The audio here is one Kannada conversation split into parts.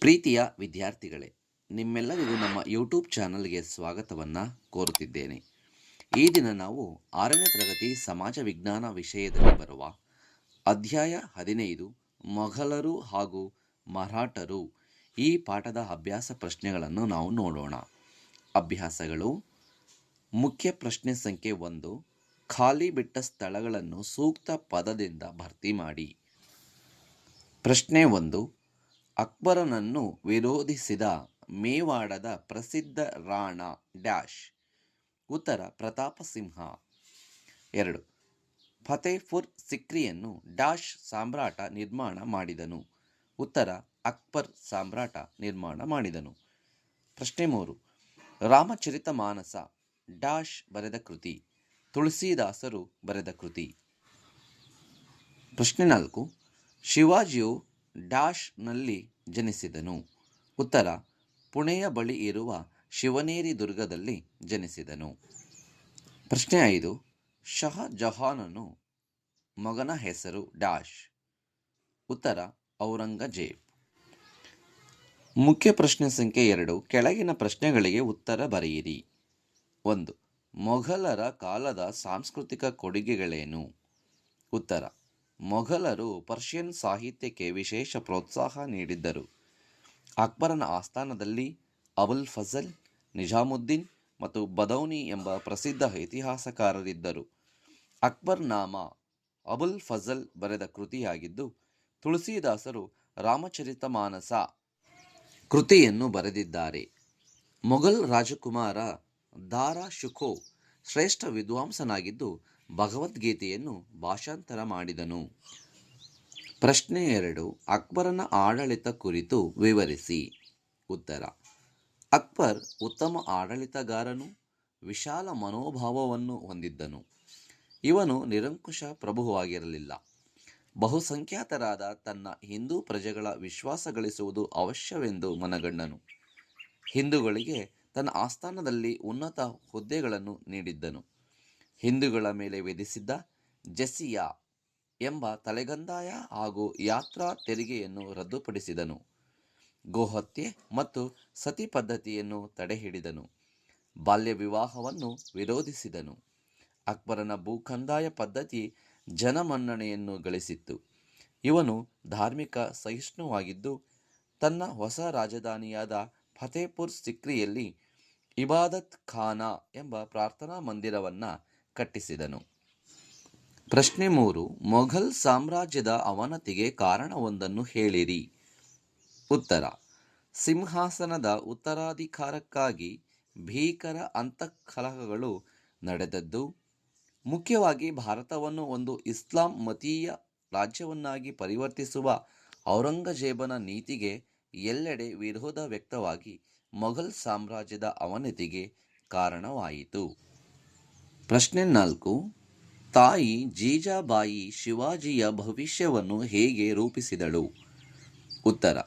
ಪ್ರೀತಿಯ ವಿದ್ಯಾರ್ಥಿಗಳೇ, ನಿಮ್ಮೆಲ್ಲರಿಗೂ ನಮ್ಮ ಯೂಟ್ಯೂಬ್ ಚಾನಲ್ಗೆ ಸ್ವಾಗತವನ್ನು ಕೋರುತ್ತಿದ್ದೇನೆ. ಈ ದಿನ ನಾವು ಆರನೇ ತರಗತಿ ಸಮಾಜ ವಿಜ್ಞಾನ ವಿಷಯದಲ್ಲಿ ಬರುವ ಅಧ್ಯಾಯ ಹದಿನೈದು, ಮೊಘಲರು ಹಾಗೂ ಮರಾಠರು ಈ ಪಾಠದ ಅಭ್ಯಾಸ ಪ್ರಶ್ನೆಗಳನ್ನು ನಾವು ನೋಡೋಣ. ಅಭ್ಯಾಸಗಳು. ಮುಖ್ಯ ಪ್ರಶ್ನೆ ಸಂಖ್ಯೆ ಒಂದು, ಖಾಲಿ ಬಿಟ್ಟ ಸ್ಥಳಗಳನ್ನು ಸೂಕ್ತ ಪದದಿಂದ ಭರ್ತಿ ಮಾಡಿ. ಪ್ರಶ್ನೆ ಒಂದು ಅಕ್ಬರನನ್ನು ವಿರೋಧಿಸಿದ ಮೇವಾಡದ ಪ್ರಸಿದ್ಧ ರಾಣ ಡ್ಯಾಶ್. ಉತ್ತರ, ಪ್ರತಾಪ ಸಿಂಹ. ಎರಡು, ಫತೇಪುರ್ ಸಿಕ್ರಿಯನ್ನು ಡ್ಯಾಶ್ ಸಾಮ್ರಾಟ ನಿರ್ಮಾಣ ಮಾಡಿದನು. ಉತ್ತರ, ಅಕ್ಬರ್ ಸಾಮ್ರಾಟ ನಿರ್ಮಾಣ ಮಾಡಿದನು. ಪ್ರಶ್ನೆ ಮೂರು, ರಾಮಚರಿತ ಮಾನಸ ಡ್ಯಾಶ್ ಬರೆದ ಕೃತಿ, ತುಳಸಿದಾಸರು ಬರೆದ ಕೃತಿ. ಪ್ರಶ್ನೆ ನಾಲ್ಕು, ಶಿವಾಜಿಯು ಡ್ಯಾಶ್ನಲ್ಲಿ ಜನಿಸಿದನು. ಉತ್ತರ, ಪುಣೆಯ ಬಳಿ ಇರುವ ಶಿವನೇರಿ ದುರ್ಗದಲ್ಲಿ ಜನಿಸಿದನು. ಪ್ರಶ್ನೆ ಐದು, ಶಹಜಹಾನನು ಮಗನ ಹೆಸರು ಡ್ಯಾಶ್? ಉತ್ತರ, ಔರಂಗಜೇಬ್. ಮುಖ್ಯ ಪ್ರಶ್ನೆ ಸಂಖ್ಯೆ ಎರಡು, ಕೆಳಗಿನ ಪ್ರಶ್ನೆಗಳಿಗೆ ಉತ್ತರ ಬರೆಯಿರಿ. ಒಂದು, ಮೊಘಲರ ಕಾಲದ ಸಾಂಸ್ಕೃತಿಕ ಕೊಡುಗೆಗಳೇನು? ಉತ್ತರ ಮೊಘಲರು ಪರ್ಷಿಯನ್ ಸಾಹಿತ್ಯಕ್ಕೆ ವಿಶೇಷ ಪ್ರೋತ್ಸಾಹ ನೀಡಿದ್ದರು. ಅಕ್ಬರನ ಆಸ್ಥಾನದಲ್ಲಿ ಅಬುಲ್ ಫಜಲ್, ನಿಜಾಮುದ್ದೀನ್ ಮತ್ತು ಬದೌನಿ ಎಂಬ ಪ್ರಸಿದ್ಧ ಇತಿಹಾಸಕಾರರಿದ್ದರು. ಅಕ್ಬರ್ ನಾಮ ಅಬುಲ್ ಫಜಲ್ ಬರೆದ ಕೃತಿಯಾಗಿದ್ದು, ತುಳಸಿದಾಸರು ರಾಮಚರಿತ ಮಾನಸ ಕೃತಿಯನ್ನು ಬರೆದಿದ್ದಾರೆ. ಮೊಘಲ್ ರಾಜಕುಮಾರ ದಾರಾ ಶುಖೋ ಶ್ರೇಷ್ಠ ವಿದ್ವಾಂಸನಾಗಿದ್ದು ಭಗವದ್ಗೀತೆಯನ್ನು ಭಾಷಾಂತರ ಮಾಡಿದನು. ಪ್ರಶ್ನೆ ಎರಡು, ಅಕ್ಬರನ ಆಡಳಿತ ಕುರಿತು ವಿವರಿಸಿ. ಉತ್ತರ, ಅಕ್ಬರ್ ಉತ್ತಮ ಆಡಳಿತಗಾರನು, ವಿಶಾಲ ಮನೋಭಾವವನ್ನು ಹೊಂದಿದ್ದನು. ಇವನು ನಿರಂಕುಶ ಪ್ರಭುವಾಗಿರಲಿಲ್ಲ. ಬಹುಸಂಖ್ಯಾತರಾದ ತನ್ನ ಹಿಂದೂ ಪ್ರಜೆಗಳ ವಿಶ್ವಾಸ ಗಳಿಸುವುದು ಅವಶ್ಯವೆಂದು ಮನಗಂಡನು. ಹಿಂದೂಗಳಿಗೆ ತನ್ನ ಆಸ್ಥಾನದಲ್ಲಿ ಉನ್ನತ ಹುದ್ದೆಗಳನ್ನು ನೀಡಿದ್ದನು. ಹಿಂದೂಗಳ ಮೇಲೆ ವಿಧಿಸಿದ್ದ ಜಸಿಯಾ ಎಂಬ ತಲೆಗಂದಾಯ ಹಾಗೂ ಯಾತ್ರಾ ತೆರಿಗೆಯನ್ನು ರದ್ದುಪಡಿಸಿದನು. ಗೋಹತ್ಯೆ ಮತ್ತು ಸತಿ ಪದ್ಧತಿಯನ್ನು ತಡೆಹಿಡಿದನು. ಬಾಲ್ಯ ವಿವಾಹವನ್ನು ವಿರೋಧಿಸಿದನು. ಅಕ್ಬರನ ಭೂಕಂದಾಯ ಪದ್ಧತಿ ಜನಮನ್ನಣೆಯನ್ನು ಗಳಿಸಿತ್ತು. ಇವನು ಧಾರ್ಮಿಕ ಸಹಿಷ್ಣುವಾಗಿದ್ದು, ತನ್ನ ಹೊಸ ರಾಜಧಾನಿಯಾದ ಫತೇಪುರ್ ಸಿಕ್ರಿಯಲ್ಲಿ ಇಬಾದತ್ ಖಾನಾ ಎಂಬ ಪ್ರಾರ್ಥನಾ ಮಂದಿರವನ್ನು ಕಟ್ಟಿಸಿದನು. ಪ್ರಶ್ನೆ ಮೂರು, ಮೊಘಲ್ ಸಾಮ್ರಾಜ್ಯದ ಅವನತಿಗೆ ಕಾರಣವೊಂದನ್ನು ಹೇಳಿರಿ. ಉತ್ತರ, ಸಿಂಹಾಸನದ ಉತ್ತರಾಧಿಕಾರಕ್ಕಾಗಿ ಭೀಕರ ಅಂತಃಕಲಹಗಳು ನಡೆದದ್ದು, ಮುಖ್ಯವಾಗಿ ಭಾರತವನ್ನು ಒಂದು ಇಸ್ಲಾಂ ಮತೀಯ ರಾಜ್ಯವನ್ನಾಗಿ ಪರಿವರ್ತಿಸುವ ಔರಂಗಜೇಬನ ನೀತಿಗೆ ಎಲ್ಲೆಡೆ ವಿರೋಧ ವ್ಯಕ್ತವಾಗಿ ಮೊಘಲ್ ಸಾಮ್ರಾಜ್ಯದ ಅವನತಿಗೆ ಕಾರಣವಾಯಿತು. ಪ್ರಶ್ನೆ ನಾಲ್ಕು, ತಾಯಿ ಜೀಜಾಬಾಯಿ ಶಿವಾಜಿಯ ಭವಿಷ್ಯವನ್ನು ಹೇಗೆ ರೂಪಿಸಿದಳು? ಉತ್ತರ,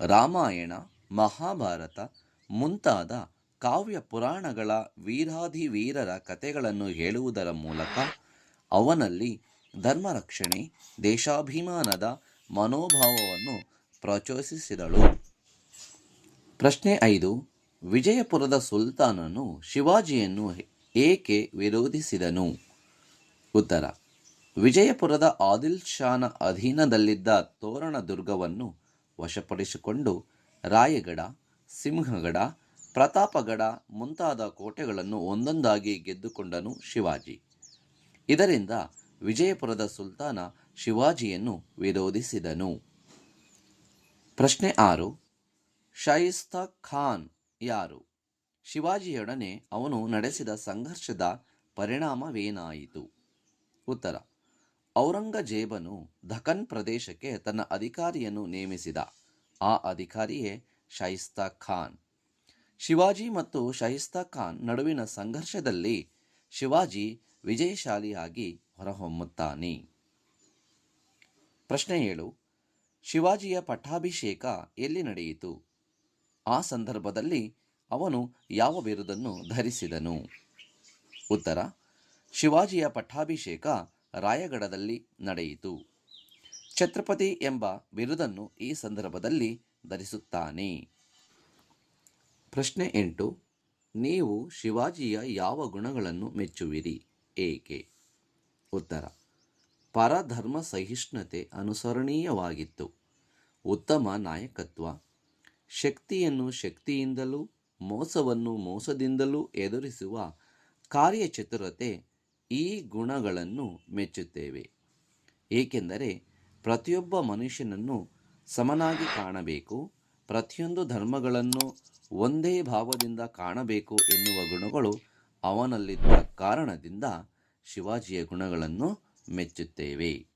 ರಾಮಾಯಣ, ಮಹಾಭಾರತ ಮುಂತಾದ ಕಾವ್ಯ ಪುರಾಣಗಳ ವೀರಾಧಿವೀರರ ಕಥೆಗಳನ್ನು ಹೇಳುವುದರ ಮೂಲಕ ಅವನಲ್ಲಿ ಧರ್ಮರಕ್ಷಣೆ, ದೇಶಾಭಿಮಾನದ ಮನೋಭಾವವನ್ನು ಪ್ರಚೋದಿಸಿದಳು. ಪ್ರಶ್ನೆ ಐದು, ವಿಜಯಪುರದ ಸುಲ್ತಾನನು ಶಿವಾಜಿಯನ್ನು ಏಕೆ ವಿರೋಧಿಸಿದನು? ಉತ್ತರ. ವಿಜಯಪುರದ ಆದಿಲ್ ಶಾನ ಅಧೀನದಲ್ಲಿದ್ದ ತೋರಣ ದುರ್ಗವನ್ನು ವಶಪಡಿಸಿಕೊಂಡು ರಾಯಗಡ, ಸಿಂಹಗಡ, ಪ್ರತಾಪಗಡ ಮುಂತಾದ ಕೋಟೆಗಳನ್ನು ಒಂದೊಂದಾಗಿ ಗೆದ್ದುಕೊಂಡನು ಶಿವಾಜಿ. ಇದರಿಂದ ವಿಜಯಪುರದ ಸುಲ್ತಾನ ಶಿವಾಜಿಯನ್ನು ವಿರೋಧಿಸಿದನು. ಪ್ರಶ್ನೆ ಆರು. ಶಾಯಿಸ್ತಾ ಖಾನ್ ಯಾರು? ಶಿವಾಜಿಯೊಡನೆ ಅವನು ನಡೆಸಿದ ಸಂಘರ್ಷದ ಪರಿಣಾಮವೇನಾಯಿತು? ಉತ್ತರ. ಔರಂಗಜೇಬನು ದಖನ್ ಪ್ರದೇಶಕ್ಕೆ ತನ್ನ ಅಧಿಕಾರಿಯನ್ನು ನೇಮಿಸಿದ. ಆ ಅಧಿಕಾರಿಯೇ ಶೈಸ್ತಾ ಖಾನ್. ಶಿವಾಜಿ ಮತ್ತು ಶೈಸ್ತಾ ಖಾನ್ ನಡುವಿನ ಸಂಘರ್ಷದಲ್ಲಿ ಶಿವಾಜಿ ವಿಜಯಶಾಲಿಯಾಗಿ ಹೊರಹೊಮ್ಮುತ್ತಾನೆ. ಪ್ರಶ್ನೆ ಏಳು. ಶಿವಾಜಿಯ ಪಟ್ಟಾಭಿಷೇಕ ಎಲ್ಲಿ ನಡೆಯಿತು? ಆ ಸಂದರ್ಭದಲ್ಲಿ ಅವನು ಯಾವ ಬಿರುದನ್ನು ಧರಿಸಿದನು? ಉತ್ತರ, ಶಿವಾಜಿಯ ಪಟ್ಟಾಭಿಷೇಕ ರಾಯಗಢದಲ್ಲಿ ನಡೆಯಿತು. ಛತ್ರಪತಿ ಎಂಬ ಬಿರುದನ್ನು ಈ ಸಂದರ್ಭದಲ್ಲಿ ಧರಿಸುತ್ತಾನೆ. ಪ್ರಶ್ನೆ ಎಂಟು, ನೀವು ಶಿವಾಜಿಯ ಯಾವ ಗುಣಗಳನ್ನು ಮೆಚ್ಚುವಿರಿ? ಏಕೆ? ಉತ್ತರ, ಪರಧರ್ಮ ಸಹಿಷ್ಣುತೆ ಅನುಸರಣೀಯವಾಗಿತ್ತು. ಉತ್ತಮ ನಾಯಕತ್ವ. ಶಕ್ತಿಯನ್ನು ಶಕ್ತಿಯಿಂದಲೂ ಮೋಸವನ್ನು ಮೋಸದಿಂದಲೂ ಎದುರಿಸುವ ಕಾರ್ಯಚತುರತೆ ಈ ಗುಣಗಳನ್ನು ಮೆಚ್ಚುತ್ತೇವೆ. ಏಕೆಂದರೆ ಪ್ರತಿಯೊಬ್ಬ ಮನುಷ್ಯನನ್ನು ಸಮನಾಗಿ ಕಾಣಬೇಕು, ಪ್ರತಿಯೊಂದು ಧರ್ಮಗಳನ್ನು ಒಂದೇ ಭಾವದಿಂದ ಕಾಣಬೇಕು ಎನ್ನುವ ಗುಣಗಳು ಅವನಲ್ಲಿದ್ದ ಕಾರಣದಿಂದ ಶಿವಾಜಿಯ ಗುಣಗಳನ್ನು ಮೆಚ್ಚುತ್ತೇವೆ.